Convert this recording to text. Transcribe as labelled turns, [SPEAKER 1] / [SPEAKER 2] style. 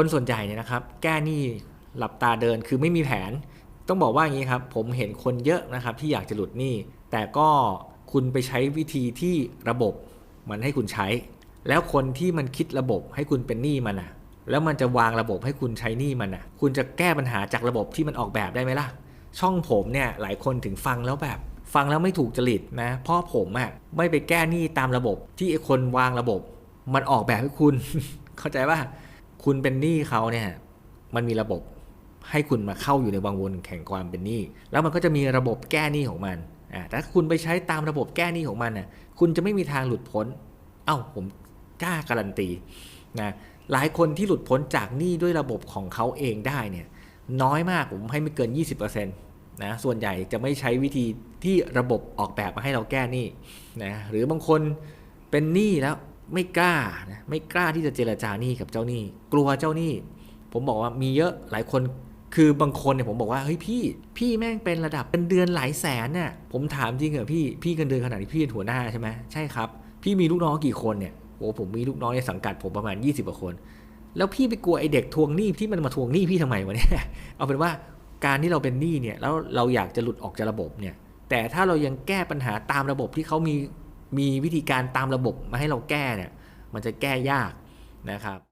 [SPEAKER 1] คนส่วนใหญ่เนี่ยนะครับ แก้หนี้หลับตาเดินคือไม่มีแผน ต้องบอกว่าอย่างนี้ครับ ผมเห็นคนเยอะนะครับที่อยากจะหลุดหนี้ แต่ก็คุณไปใช้วิธีที่ระบบมันให้คุณใช้ แล้วคนที่มันคิดระบบให้คุณเป็นหนี้มันอะแล้วมันจะวางระบบให้คุณใช้หนี้มันอะคุณจะแก้ปัญหาจากระบบที่มันออกแบบได้ไหมล่ะ ช่องผมเนี่ยหลายคนถึงฟังแล้วแบบฟังแล้วไม่ถูกจริตนะเพราะผมอะไม่ไปแก้หนี้ตามระบบที่ไอ้คนวางระบบ มันออกแบบให้คุณ เข้าใจว่า คุณเป็นหนี้เขาเนี่ยมันมีระบบให้คุณมาเข้าอยู่ในวังวนแข่งความเป็นหนี้ แล้วมันก็จะมีระบบแก้หนี้ของมันอ่าถ้าคุณไปใช้ตามระบบแก้หนี้ของมันน่ะคุณจะไม่มีทางหลุดพ้น เอ้าผมกล้าการันตีนะหลายคนที่หลุดพ้นจากหนี้ด้วยระบบของเขาเองได้เนี่ยน้อยมากผมให้ไม่เกิน 20%นะส่วนใหญ่จะไม่ใช้วิธีที่ระบบออกแบบมาให้เราแก้หนี้นะหรือบางคนเป็นหนี้แล้ว ไม่กล้านะไม่กล้าที่จะเจรจาหนี้กับเจ้าหนี้ กลัวเจ้าหนี้ ผมบอกว่ามีเยอะหลายคนคือบางคนเนี่ยผมบอกว่าเฮ้ยพี่ พี่แม่งเป็นระดับเป็นเดือนหลายแสนเนี่ยผมถามจริงเหรอพี่พี่เงินเดือนขนาดนี้พี่เป็นหัวหน้าใช่ไหมใช่ครับ พี่มีลูกน้องกี่คนเนี่ยโอ้ผมมีลูกน้องในสังกัดผมประมาณ 20กว่าคน แล้วพี่ไปกลัวไอเด็กทวงหนี้ที่มันมาทวงหนี้พี่ทำไมวะเนี่ยเอาเป็นว่าการที่เราเป็นหนี้เนี่ยแล้วเราอยากจะหลุดออกจากระบบเนี่ยแต่ถ้าเรายังแก้ปัญหาตามระบบที่เขามี มีวิธีการตามระบบมาให้เราแก้เนี่ย มันจะแก้ยากนะครับ